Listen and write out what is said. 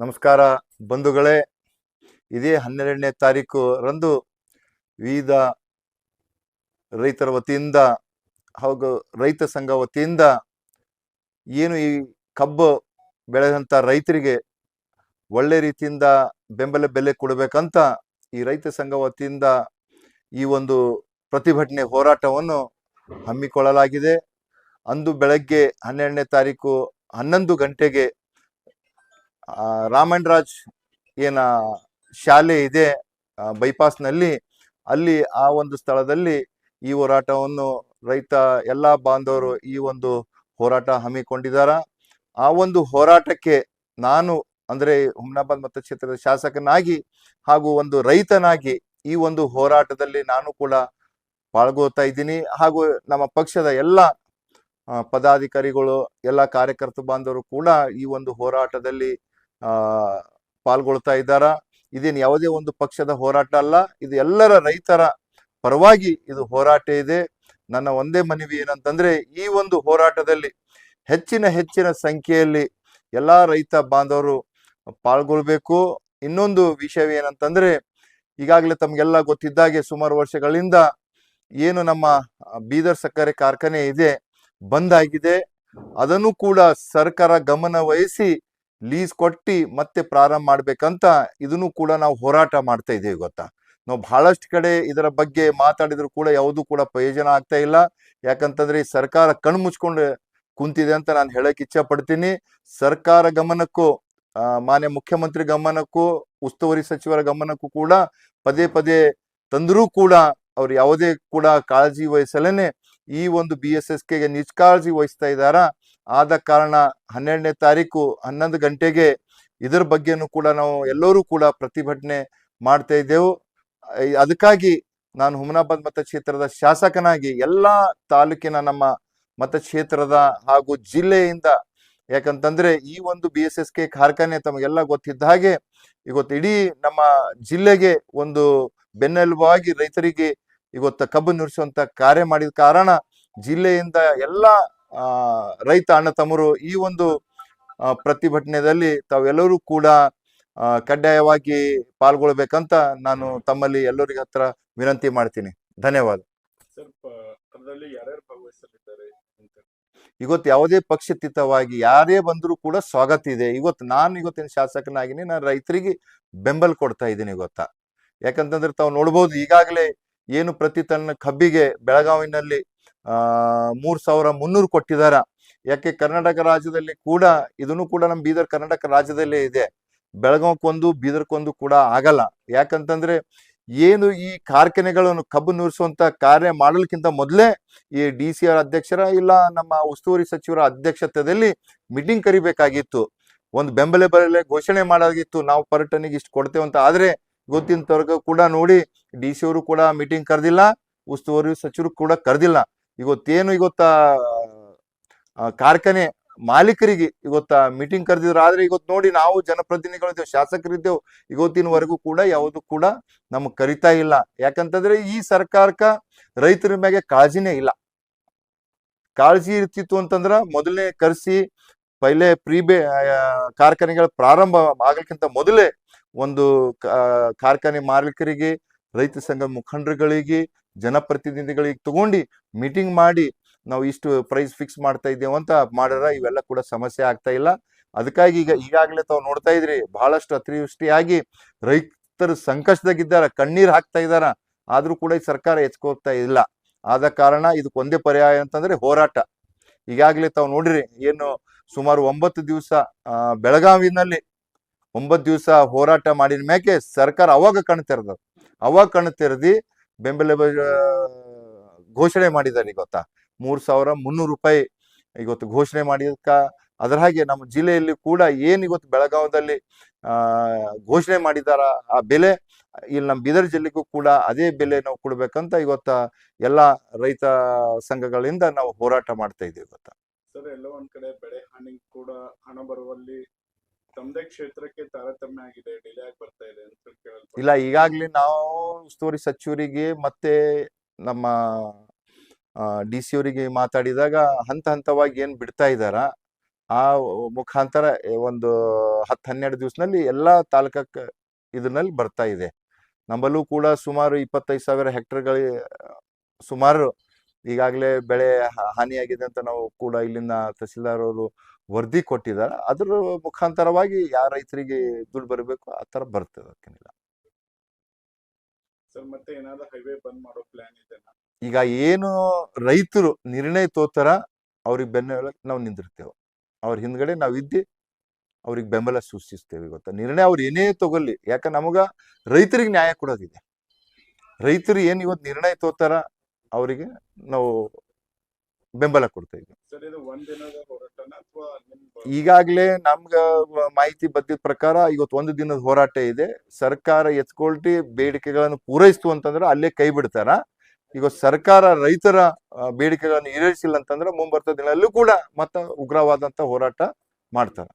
ನಮಸ್ಕಾರ ಬಂಧುಗಳೇ. ಇದೇ ಹನ್ನೆರಡನೇ ತಾರೀಕು ರಂದು ವಿವಿಧ ರೈತರ ವತಿಯಿಂದ ಹಾಗೂ ರೈತ ಸಂಘ ವತಿಯಿಂದ ಏನು ಈ ಕಬ್ಬು ಬೆಳೆದಂಥ ರೈತರಿಗೆ ಒಳ್ಳೆ ರೀತಿಯಿಂದ ಬೆಂಬಲ ಬೆಲೆ ಕೊಡಬೇಕಂತ ಈ ರೈತ ಸಂಘ ವತಿಯಿಂದ ಈ ಒಂದು ಪ್ರತಿಭಟನೆ ಹೋರಾಟವನ್ನು ಹಮ್ಮಿಕೊಳ್ಳಲಾಗಿದೆ. ಅಂದು ಬೆಳಗ್ಗೆ ಹನ್ನೆರಡನೇ ತಾರೀಕು ಹನ್ನೊಂದು ಗಂಟೆಗೆ ರಾಮನ್ ರಾಜ್ ಏನ ಶಾಲೆ ಇದೆ ಆ, ಬೈಪಾಸ್ನಲ್ಲಿ. ಅಲ್ಲಿ ಆ ಒಂದು ಸ್ಥಳದಲ್ಲಿ ಈ ಹೋರಾಟವನ್ನು ರೈತ ಎಲ್ಲ ಬಾಂಧವರು ಈ ಒಂದು ಹೋರಾಟ ಹಮ್ಮಿಕೊಂಡಿದ್ದಾರ ಆ ಒಂದು ಹೋರಾಟಕ್ಕೆ ನಾನು ಅಂದ್ರೆ ಹುಮ್ನಾಬಾದ್ ಮತಕ್ಷೇತ್ರದ ಶಾಸಕನಾಗಿ ಹಾಗೂ ಒಂದು ರೈತನಾಗಿ ಈ ಒಂದು ಹೋರಾಟದಲ್ಲಿ ನಾನು ಕೂಡ ಪಾಲ್ಗೊಳ್ತಾ ಇದ್ದೀನಿ. ಹಾಗೂ ನಮ್ಮ ಪಕ್ಷದ ಎಲ್ಲ ಪದಾಧಿಕಾರಿಗಳು ಎಲ್ಲ ಕಾರ್ಯಕರ್ತ ಬಾಂಧವರು ಕೂಡ ಈ ಒಂದು ಹೋರಾಟದಲ್ಲಿ ಪಾಲ್ಗೊಳ್ತಾ ಇದ್ದಾರ? ಇದೇನು ಯಾವುದೇ ಒಂದು ಪಕ್ಷದ ಹೋರಾಟ ಅಲ್ಲ, ಇದು ಎಲ್ಲರ ರೈತರ ಪರವಾಗಿ ಇದು ಹೋರಾಟ ಇದೆ. ನನ್ನ ಒಂದೇ ಮನವಿ ಏನಂತಂದ್ರೆ, ಈ ಒಂದು ಹೋರಾಟದಲ್ಲಿ ಹೆಚ್ಚಿನ ಹೆಚ್ಚಿನ ಸಂಖ್ಯೆಯಲ್ಲಿ ಎಲ್ಲಾ ರೈತ ಬಾಂಧವರು ಪಾಲ್ಗೊಳ್ಬೇಕು. ಇನ್ನೊಂದು ವಿಷಯ ಏನಂತಂದ್ರೆ ಈಗಾಗಲೇ ತಮ್ಗೆಲ್ಲ ಗೊತ್ತಿದ್ದಾಗೆ ಸುಮಾರು ವರ್ಷಗಳಿಂದ ಏನು ನಮ್ಮ ಬೀದರ್ ಸಕ್ಕರೆ ಕಾರ್ಖಾನೆ ಇದೆ, ಬಂದ್ ಆಗಿದೆ. ಅದನ್ನು ಕೂಡ ಸರ್ಕಾರ ಗಮನ ವಹಿಸಿ ಲೀಸ್ ಕೊಟ್ಟಿ ಮತ್ತೆ ಪ್ರಾರಂಭ ಮಾಡ್ಬೇಕಂತ ಇದನ್ನು ಕೂಡ ನಾವು ಹೋರಾಟ ಮಾಡ್ತಾ ಇದ್ದೇವೆ ಗೊತ್ತಾ? ನಾವು ಬಹಳಷ್ಟು ಕಡೆ ಇದರ ಬಗ್ಗೆ ಮಾತಾಡಿದ್ರು ಕೂಡ ಯಾವುದು ಕೂಡ ಪ್ರಯೋಜನ ಆಗ್ತಾ ಇಲ್ಲ. ಯಾಕಂತಂದ್ರೆ ಈ ಸರ್ಕಾರ ಕಣ್ಣು ಮುಚ್ಕೊಂಡು ಕುಂತಿದೆ ಅಂತ ನಾನು ಹೇಳಕ್ ಇಚ್ಛೆ ಪಡ್ತೀನಿ ಸರ್ಕಾರ ಗಮನಕ್ಕೂ ಮಾನ್ಯ ಮುಖ್ಯಮಂತ್ರಿ ಗಮನಕ್ಕೂ, ಉಸ್ತುವಾರಿ ಸಚಿವರ ಗಮನಕ್ಕೂ ಕೂಡ ಪದೇ ಪದೇ ತಂದರೂ ಕೂಡ ಅವ್ರು ಯಾವುದೇ ಕೂಡ ಕಾಳಜಿ ವಹಿಸಲೇನೆ ಈ ಒಂದು ಬಿ ಎಸ್ ಎಸ್ ಕೆಗೆ ನಿಷ್ಕಾಳಜಿ ವಹಿಸ್ತಾ ಇದ್ದಾರ? ಆದ ಕಾರಣ ಹನ್ನೆರಡನೇ ತಾರೀಕು ಹನ್ನೊಂದು ಗಂಟೆಗೆ ಇದರ ಬಗ್ಗೆನೂ ಕೂಡ ನಾವು ಎಲ್ಲರೂ ಕೂಡ ಪ್ರತಿಭಟನೆ ಮಾಡ್ತಾ ಇದ್ದೆವು. ಅದಕ್ಕಾಗಿ ನಾನು ಹುಮನಾಬಾದ್ ಮತಕ್ಷೇತ್ರದ ಶಾಸಕನಾಗಿ ಎಲ್ಲಾ ತಾಲೂಕಿನ ನಮ್ಮ ಮತಕ್ಷೇತ್ರದ ಹಾಗೂ ಜಿಲ್ಲೆಯಿಂದ, ಯಾಕಂತಂದ್ರೆ ಈ ಒಂದು ಬಿ ಎಸ್ ಕೆ ಕಾರ್ಖಾನೆ ತಮಗೆಲ್ಲ ಗೊತ್ತಿದ್ದ ಹಾಗೆ ಇವತ್ತು ಇಡೀ ನಮ್ಮ ಜಿಲ್ಲೆಗೆ ಒಂದು ಬೆನ್ನೆಲುಬಾಗಿ ರೈತರಿಗೆ ಇವತ್ತು ಕಬ್ಬು ನುರಿಸುವಂತ ಕಾರ್ಯ ಮಾಡಿದ ಕಾರಣ ಜಿಲ್ಲೆಯಿಂದ ಎಲ್ಲ ರೈತ ಅಣ್ಣ ತಮ್ಮರು ಈ ಒಂದು ಪ್ರತಿಭಟನೆಯಲ್ಲಿ ತಾವೆಲ್ಲರೂ ಕೂಡ ಕಡ್ಡಾಯವಾಗಿ ಪಾಲ್ಗೊಳ್ಬೇಕಂತ ನಾನು ತಮ್ಮಲ್ಲಿ ಎಲ್ಲರಿಗ ಹತ್ರ ವಿನಂತಿ ಮಾಡ್ತೀನಿ. ಧನ್ಯವಾದ. ಇವತ್ತು ಯಾವುದೇ ಪಕ್ಷತೀತವಾಗಿ ಯಾರೇ ಬಂದರೂ ಕೂಡ ಸ್ವಾಗತ ಇದೆ. ಇವತ್ತು ನಾನು ಇವತ್ತಿನ ಶಾಸಕನಾಗಿನಿ ನಾನು ರೈತರಿಗೆ ಬೆಂಬಲ ಕೊಡ್ತಾ ಇದ್ದೀನಿ ಇವತ್ತ. ಯಾಕಂತಂದ್ರೆ ತಾವು ನೋಡ್ಬೋದು ಈಗಾಗಲೇ ಏನು ಪ್ರತಿ ತನ್ನ ಕಬ್ಬಿಗೆ ಬೆಳಗಾವಿನಲ್ಲಿ ಮೂರ್ ಸಾವಿರ ಮುನ್ನೂರು ಕೊಟ್ಟಿದಾರ. ಯಾಕೆ ಕರ್ನಾಟಕ ರಾಜ್ಯದಲ್ಲಿ ಕೂಡ ಇದನ್ನು ಕೂಡ ನಮ್ಮ ಬೀದರ್ ಕರ್ನಾಟಕ ರಾಜ್ಯದಲ್ಲೇ ಇದೆ. ಬೆಳಗಾವಕ್ಕೊಂದು ಬೀದರ್ಕೊಂದು ಕೂಡ ಆಗಲ್ಲ. ಯಾಕಂತಂದ್ರೆ ಏನು ಈ ಕಾರ್ಖಾನೆಗಳನ್ನು ಕಬ್ಬು ನುರಿಸುವಂತ ಕಾರ್ಯ ಮಾಡಲಿಕ್ಕಿಂತ ಮೊದಲೇ ಈ ಡಿ ಸಿ ಆರ್ ಅಧ್ಯಕ್ಷರ ಇಲ್ಲ ನಮ್ಮ ಉಸ್ತುವಾರಿ ಸಚಿವರ ಅಧ್ಯಕ್ಷತೆಯಲ್ಲಿ ಮೀಟಿಂಗ್ ಕರಿಬೇಕಾಗಿತ್ತು. ಒಂದು ಬೆಂಬಲ ಬೆಲೆ ಘೋಷಣೆ ಮಾಡಾಗಿತ್ತು ನಾವು ಪರ್ಯಟನೆಗೆ ಇಷ್ಟು ಕೊಡ್ತೇವೆ ಅಂತ. ಆದ್ರೆ ಗೊತ್ತಿನ ತರ್ಗ ಕೂಡ ನೋಡಿ ಡಿ ಸಿ ಅವರು ಕೂಡ ಮೀಟಿಂಗ್ ಕರೆದಿಲ್ಲ, ಉಸ್ತುವಾರಿ ಸಚಿವರು ಕೂಡ ಕರೆದಿಲ್ಲ. ಇವತ್ತೇನು ಇವತ್ತ ಕಾರ್ಖಾನೆ ಮಾಲೀಕರಿಗೆ ಇವತ್ತ ಮೀಟಿಂಗ್ ಕರೆದಿದ್ರು. ಆದ್ರೆ ಇವತ್ತು ನೋಡಿ ನಾವು ಜನಪ್ರತಿನಿಧಿಗಳಿದ್ದೇವೆ, ಶಾಸಕರಿದ್ದೇವೆ. ಇವತ್ತಿನವರೆಗೂ ಕೂಡ ಯಾವುದು ಕೂಡ ನಮಗ್ ಕರಿತಾ ಇಲ್ಲ. ಯಾಕಂತಂದ್ರೆ ಈ ಸರ್ಕಾರಕ್ಕ ರೈತರ ಮ್ಯಾಗೆ ಕಾಳಜಿನೇ ಇಲ್ಲ. ಕಾಳಜಿ ಇರ್ತಿತ್ತು ಅಂತಂದ್ರ ಮೊದಲನೇ ಕರೆಸಿ ಪೈಲೆ ಪ್ರೀ ಬೇ ಕಾರ್ಖಾನೆಗಳ ಪ್ರಾರಂಭ ಆಗಲಿಕ್ಕಿಂತ ಮೊದಲೇ ಒಂದು ಕಾರ್ಖಾನೆ ಮಾಲೀಕರಿಗೆ, ರೈತ ಸಂಘ ಮುಖಂಡರುಗಳಿಗೆ ಜನಪ್ರತಿನಿಧಿಗಳಿಗೆ ತಗೊಂಡು ಮೀಟಿಂಗ್ ಮಾಡಿ ನಾವು ಇಷ್ಟು ಪ್ರೈಸ್ ಫಿಕ್ಸ್ ಮಾಡ್ತಾ ಇದ್ದೇವೆ ಅಂತ ಮಾಡ್ಯಾರ, ಇವೆಲ್ಲ ಕೂಡ ಸಮಸ್ಯೆ ಆಗ್ತಾ ಇಲ್ಲ. ಅದಕ್ಕಾಗಿ ಈಗ ಈಗಾಗಲೇ ತಾವು ನೋಡ್ತಾ ಇದ್ರಿ, ಬಹಳಷ್ಟು ಅತಿವೃಷ್ಟಿಯಾಗಿ ರೈತರು ಸಂಕಷ್ಟದಾಗಿದ್ದಾರ, ಕಣ್ಣೀರು ಹಾಕ್ತಾ ಇದ್ದಾರ. ಆದರೂ ಕೂಡ ಈ ಸರ್ಕಾರ ಎಚ್ಕೋಗ್ತಾ ಇಲ್ಲ. ಆದ ಕಾರಣ ಇದಕ್ಕೆ ಒಂದೇ ಪರ್ಯಾಯ ಅಂತಂದ್ರೆ ಹೋರಾಟ. ಈಗಾಗಲೇ ತಾವು ನೋಡ್ರಿ, ಏನು ಸುಮಾರು ಒಂಬತ್ತು ದಿವಸ ಬೆಳಗಾವಿನಲ್ಲಿ ಒಂಬತ್ತು ದಿವಸ ಹೋರಾಟ ಮಾಡಿದ ಮ್ಯಾಕೆ ಸರ್ಕಾರ ಅವಾಗ ಕಣ್ ಅವಾಗ ಕಣ್ ತೆರೆದಿ ಬೆಂಬಲ ಬೆಲೆ, ಘೋಷಣೆ ಮಾಡಿದ್ದಾರೆ ಗೊತ್ತಾ? ಮೂರ್ ಸಾವಿರ ಮುನ್ನೂರು ರೂಪಾಯಿ ಇವತ್ತು ಘೋಷಣೆ ಮಾಡಿದಕ್ಕ ಅದರ ಹಾಗೆ ನಮ್ಮ ಜಿಲ್ಲೆಯಲ್ಲಿ ಕೂಡ ಏನ್ ಇವತ್ತು ಬೆಳಗಾವದಲ್ಲಿ ಆ ಘೋಷಣೆ ಮಾಡಿದಾರ ಆ ಬೆಲೆ ಇಲ್ಲಿ ನಮ್ಮ ಬೀದರ್ ಜಿಲ್ಲೆಗೂ ಕೂಡ ಅದೇ ಬೆಲೆ ನಾವು ಕೊಡ್ಬೇಕಂತ ಇವತ್ತ ಎಲ್ಲಾ ರೈತ ಸಂಘಗಳಿಂದ ನಾವು ಹೋರಾಟ ಮಾಡ್ತಾ ಇದೀವಿ ಸರ್ ಎಲ್ಲ ಒಂದ್ ಕಡೆ ಬೆಳೆ ಹಾನಿ ಕೂಡ ಹಣ ಬರುವಲ್ಲಿ ತಮ್ಮದೇ ಕ್ಷೇತ್ರಕ್ಕೆ ತಾರತಮ್ಯ ಆಗಿದೆ, ಡಿಲೇ ಆಗಿ ಬರ್ತಾ ಇದೆ ಅಂತ ಕೇಳಿ ಇಲ್ಲ, ಈಗಾಗ್ಲೇ ನಾವು ಉಸ್ತುವಾರಿ ಸಚಿವರಿಗೆ ಮತ್ತೆ ನಮ್ಮ ಡಿ ಸಿ ಅವರಿಗೆ ಮಾತಾಡಿದಾಗ ಹಂತ ಹಂತವಾಗಿ ಏನ್ ಬಿಡ್ತಾ ಇದ್ದಾರ, ಆ ಮುಖಾಂತರ ಒಂದು ಹತ್ತು ಹನ್ನೆರಡು ದಿವಸದಲ್ಲಿ ಎಲ್ಲಾ ತಾಲೂಕಕ್ಕೆ ಇದ್ರಲ್ಲಿ ಬರ್ತಾ ಇದೆ. ನಮ್ಮಲ್ಲೂ ಕೂಡ ಸುಮಾರು ಇಪ್ಪತ್ತೈದು ಸಾವಿರ ಹೆಕ್ಟರ್ಗಳ, ಸುಮಾರು ಈಗಾಗಲೇ ಬೆಳೆ ಹಾನಿಯಾಗಿದೆ ಅಂತ ನಾವು ಕೂಡ ಇಲ್ಲಿನ ತಹಸೀಲ್ದಾರ್ ಅವರು ವರದಿ ಕೊಟ್ಟಿದ್ದಾರೆ ಅದ್ರ ಮುಖಾಂತರವಾಗಿ ಯಾವ ರೈತರಿಗೆ ದುಡ್ಡು ಬರಬೇಕು ಆ ಥರ ಬರ್ತದೆ ಅದಕ್ಕೇನಿಲ್ಲ. ಮತ್ತೆ ಏನಾದ್ರು ಹೈವೇ ಬಂದ್ ಮಾಡೋ ಪ್ಲಾನ್ ಇದೆನಾ ಈಗ ಏನು ರೈತರು ನಿರ್ಣಯ ತೋತರ ಅವ್ರಿಗೆ ಬೆನ್ನ ನಾವು ನಿಂದಿರ್ತೇವೆ. ಅವ್ರ ಹಿಂದ್ಗಡೆ ನಾವು ಇದ್ದು ಅವ್ರಿಗೆ ಬೆಂಬಲ ಸೂಚಿಸ್ತೇವೆ ಗೊತ್ತಾ? ನಿರ್ಣಯ ಅವ್ರು ಏನೇ ತಗೊಳ್ಳಿ ಯಾಕಂದ್ರೆ ನಮಗ ರೈತರಿಗೆ ನ್ಯಾಯ ಕೊಡೋದಿದೆ. ರೈತರು ಏನು ಇವತ್ತು ನಿರ್ಣಯ ತೋತಾರ ಅವರಿಗೆ ನಾವು ಬೆಂಬಲ ಕೊಡ್ತಾ ಇದ್ವಿ ಈಗಾಗಲೇ ನಮ್ಗ ಮಾಹಿತಿ ಬಂದಿದ್ದ ಪ್ರಕಾರ ಇವತ್ತು ಒಂದು ದಿನದ ಹೋರಾಟ ಇದೆ. ಸರ್ಕಾರ ಎತ್ಕೊಳ್ಟಿ ಬೇಡಿಕೆಗಳನ್ನು ಪೂರೈಸ್ತು ಅಂತಂದ್ರೆ ಅಲ್ಲೇ ಕೈ ಬಿಡ್ತಾರ. ಈಗ ಸರ್ಕಾರ ರೈತರ ಬೇಡಿಕೆಗಳನ್ನು ಈಡೇರಿಸಿಲ್ಲ ಅಂತಂದ್ರೆ ಮುಂಬರ್ತ ದಿನಲ್ಲೂ ಕೂಡ ಮತ್ತ ಉಗ್ರವಾದಂತ ಹೋರಾಟ ಮಾಡ್ತಾರ.